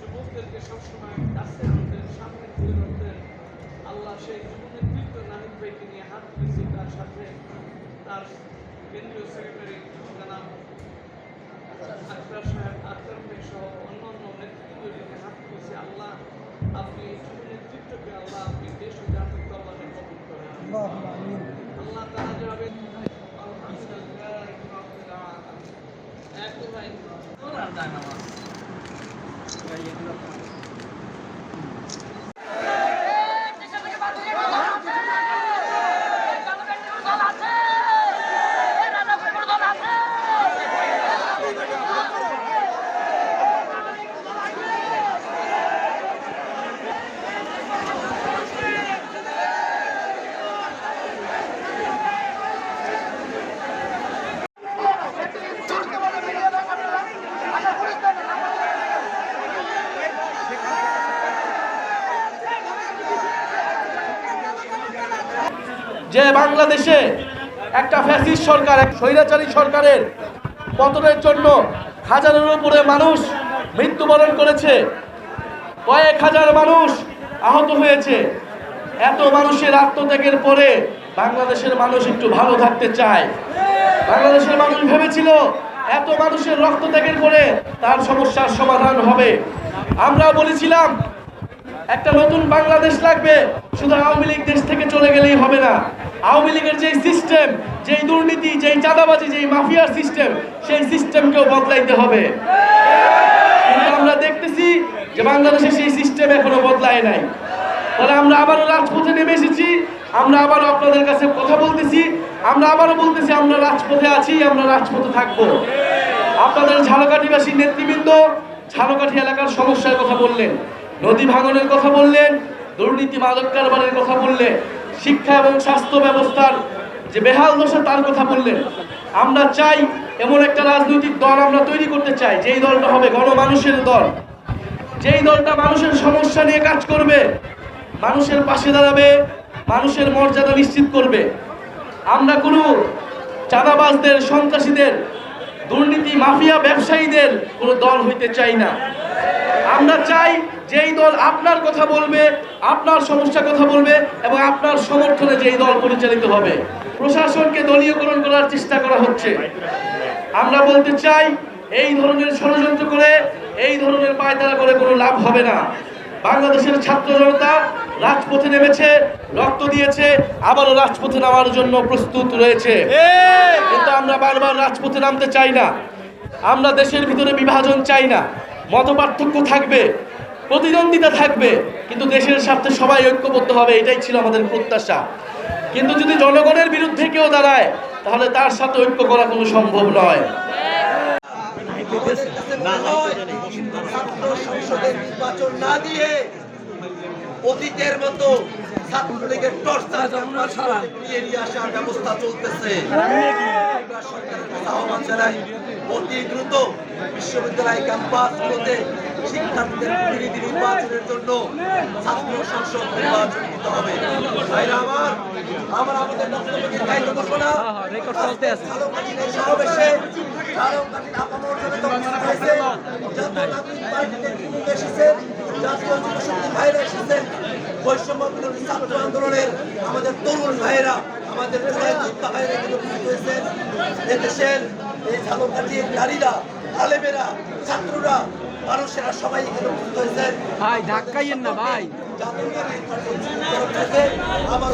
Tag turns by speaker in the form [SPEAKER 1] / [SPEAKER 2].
[SPEAKER 1] যুবকদেরকে সবসময় কাছে আনতেন সাথে তার কেন্দ্রীয় সেক্রেটারি জানাব আক্তার সাহেব আক্তার ভাই সহ অন্যান্য নেতৃত্বদেরকে হাত তুলেছি। আল্লাহ আপনি এই নেতৃত্বকে আল্লাহ আপনি দেশ ও জাতির কল্যাণে কবুল করেন। আল্লাহ তারা আলহামদুলিল্লাহ এক ভাই। ওরা
[SPEAKER 2] যে বাংলাদেশে একটা ফ্যাসিস্ট সরকার, এক স্বৈরাচারী সরকারের পতনের জন্য হাজারের উপরে মানুষ মৃত্যুবরণ করেছে, কয়েক হাজার মানুষ আহত হয়েছে। এত মানুষের আত্মত্যাগের পরে বাংলাদেশের মানুষ একটু ভালো থাকতে চায়। বাংলাদেশের মানুষ ভেবেছিল এত মানুষের রক্ত ত্যাগের পরে তার সমস্যার সমাধান হবে। আমরা বলেছিলাম একটা নতুন বাংলাদেশ লাগবে। শুধু আওয়ামী লীগ দেশ থেকে চলে গেলেই হবে না। আওয়ামী লীগের যেই সিস্টেম যেই দুর্নীতি, যেই চাঁদাবাজি, যেই মাফিয়ার সিস্টেম সেই সিস্টেমকেও বদলাইতে হবে। কিন্তু আমরা দেখতেছি যে বাংলাদেশে সেই সিস্টেম এখনও বদলায় নাই। ফলে আমরা আবারও রাজপথে নেমে এসেছি। আমরা আবারও আপনাদের কাছে কথা বলতেছি। আমরা আবারও বলতেছি, আমরা রাজপথে আছি, আমরা রাজপথে থাকব। আপনাদের ঝালকাঠিবাসী নেতৃবৃন্দ, ঝালকাঠি এলাকার সমস্যার কথা বললেন। নদী ভাঙনের কথা বললেন, দুর্নীতি মাদক কারবারের কথা বললেন, শিক্ষা এবং স্বাস্থ্য ব্যবস্থার যে বেহাল দশা তার কথা বললেন। আমরা চাই এমন একটা রাজনৈতিক দল আমরা তৈরি করতে চাই, যেই দলটা হবে গণমানুষের দল। যেই দলটা মানুষের সমস্যা নিয়ে কাজ করবে, মানুষের পাশে দাঁড়াবে, মানুষের মর্যাদা নিশ্চিত করবে। আমরা কোনো চাঁদাবাজদের, সন্ত্রাসীদের, দুর্নীতি মাফিয়া ব্যবসায়ীদের কোনো দল হইতে চাই না। আমরা চাই যেই দল আপনার কথা বলবে আপনার সমস্যা কথা বলবে এবং আপনার সমর্থনে যেই দল পরিচালিত হবে। প্রশাসনকে দলীয়করণ করার চেষ্টা করা হচ্ছে। আমরা বলতে চাই এই ধরনের ষড়যন্ত্র করে এই ধরনের পায়তারা করে কোনো লাভ হবে না। বাংলাদেশের ছাত্র জনতা রাজপথে নেমেছে রক্ত দিয়েছে আবারও রাজপথে নামার জন্য প্রস্তুত রয়েছে। কিন্তু আমরা বারবার রাজপথে নামতে চাই না। আমরা দেশের ভিতরে বিভাজন চাই না। মত পার্থক্য থাকবে প্রতিদ্বন্দ্বিতা থাকবে কিন্তু দেশের স্বার্থে সবাই ঐক্যবদ্ধ হবে এটাই ছিল আমাদের প্রত্যাশা। কিন্তু যদি জনগণের বিরুদ্ধে কেউ দাঁড়ায় তাহলে তার সাথে ঐক্য করা কোনো সম্ভব নয়।
[SPEAKER 3] সংসদের নির্বাচন না দিয়ে অতীতের মতো ছাত্রলীগের টর্চার নিয়ে নিয়ে আসার ব্যবস্থা চলতেছে। সরকারের আহ্বান জানাই অতি দ্রুত বিশ্ববিদ্যালয় ক্যাম্পাসগুলোতে শিক্ষার্থীদের প্রতিনিধি নির্বাচনের জন্য ছাত্র সংসদ নির্বাচন দিতে হবে। ভাইরা আমার আমরা আমাদের বক্তব্য দীর্ঘায়িত করব না। ঝালকাঠির এই সমাবেশে ঝালকাঠির আপামর জনতা উপস্থিত হয়েছে জাতীয় নাগরিক নেতৃবৃন্দ এসেছেন জাতীয় যুবশক্তি ভাইরা এসেছেন বৈষম্য ছাত্র আন্দোলনের আমাদের তরুণ ভাইয়েরা আমাদের যোদ্ধা ভাইয়েরা হয়েছেন এদেশের এই ঝালকাঠির নারীরা আলেমেরা ছাত্ররা মানুষেরা সবাই এখানে উপস্থিত হয়েছেন
[SPEAKER 4] ভাই ধাক্কাইয়েন না ভাই
[SPEAKER 3] আমার